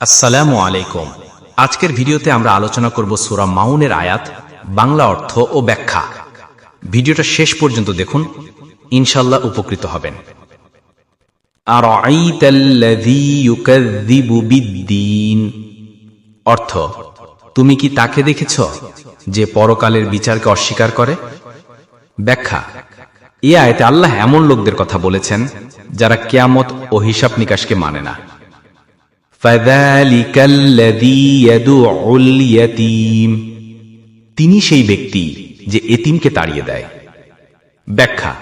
আসসালামু আলাইকুম। আজকের ভিডিওতে আমরা আলোচনা করব সূরা মাউনের আয়াত, বাংলা অর্থ ও ব্যাখ্যা। ভিডিওটা শেষ পর্যন্ত দেখুন ইনশাল্লাহ উপকৃত হবেন। অর্থ, তুমি কি তাকে দেখেছ যে পরকালের বিচারকে অস্বীকার করে? ব্যাখ্যা এ আয়তে আল্লাহ এমন লোকদের কথা বলেছেন যারা কেয়ামত ও হিসাব নিকাশকে মানে না। তিনি সেই ব্যক্তি যে এতিমকে তাড়িয়ে দেয়। ব্যাখ্যা,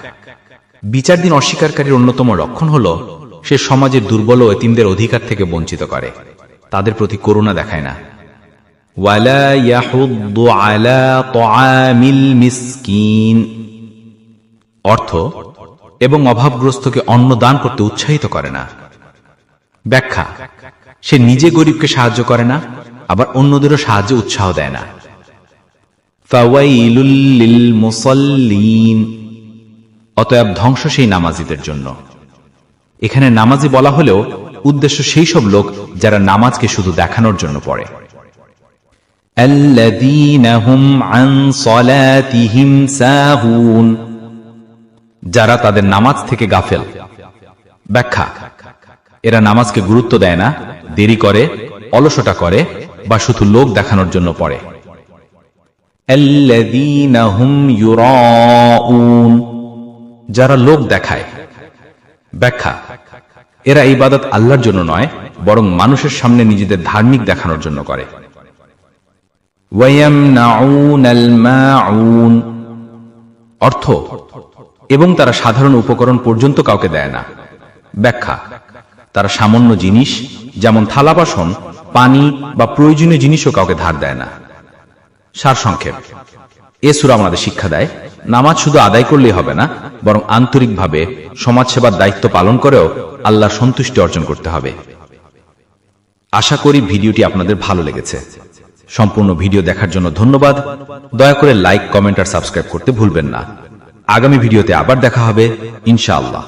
বিচার দিন অস্বীকারীর অন্যতম লক্ষণ হল, সে সমাজের দুর্বল ও এতিমদের অধিকার থেকে বঞ্চিত করে। তাদের প্রতি করুণা দেখায় না। অর্থ, এবং অভাবগ্রস্তকে অন্ন দান করতে উৎসাহিত করে না। ব্যাখ্যা সে নিজে গরিবকে সাহায্য করে না, আবার অন্যদেরও সাহায্য উৎসাহ দেয় না। অতএব ধ্বংস সেই নামাজিদের জন্য। এখানে নামাজি বলা হলেও উদ্দেশ্য সেই সব লোক যারা নামাজকে শুধু দেখানোর জন্য পড়ে। যারা তাদের নামাজ থেকে গাফেল। ব্যাখ্যা, এরা নামাজকে গুরুত্ব দেয় না দেরি করে অলসটা করে বা শুধু লোক দেখানোর জন্য পড়ে। যারা লোক দেখায়, ব্যাখ্যা, এরা এই বাদত আল্লাহর জন্য নয়, বরং মানুষের সামনে নিজেদের ধার্মিক দেখানোর জন্য করে। অর্থ, এবং তারা সাধারণ উপকরণ পর্যন্ত কাউকে দেয় না। ব্যাখ্যা, তারা সামান্য জিনিস যেমন থালা বাসন পানি বা প্রয়োজনীয় জিনিসও কাউকে ধার দেয় না। সার সংক্ষেপ এ সুরা আমাদের শিক্ষা দেয়, নামাজ শুধু আদায় করলেই হবে না, বরং আন্তরিকভাবে সমাজসেবার দায়িত্ব পালন করেও আল্লাহর সন্তুষ্টি অর্জন করতে হবে। আশা করি ভিডিওটি আপনাদের ভালো লেগেছে। সম্পূর্ণ ভিডিও দেখার জন্য ধন্যবাদ। দয়া করে লাইক, কমেন্ট আর সাবস্ক্রাইব করতে ভুলবেন না। আগামী ভিডিওতে আবার দেখা হবে, ইনশাআল্লাহ।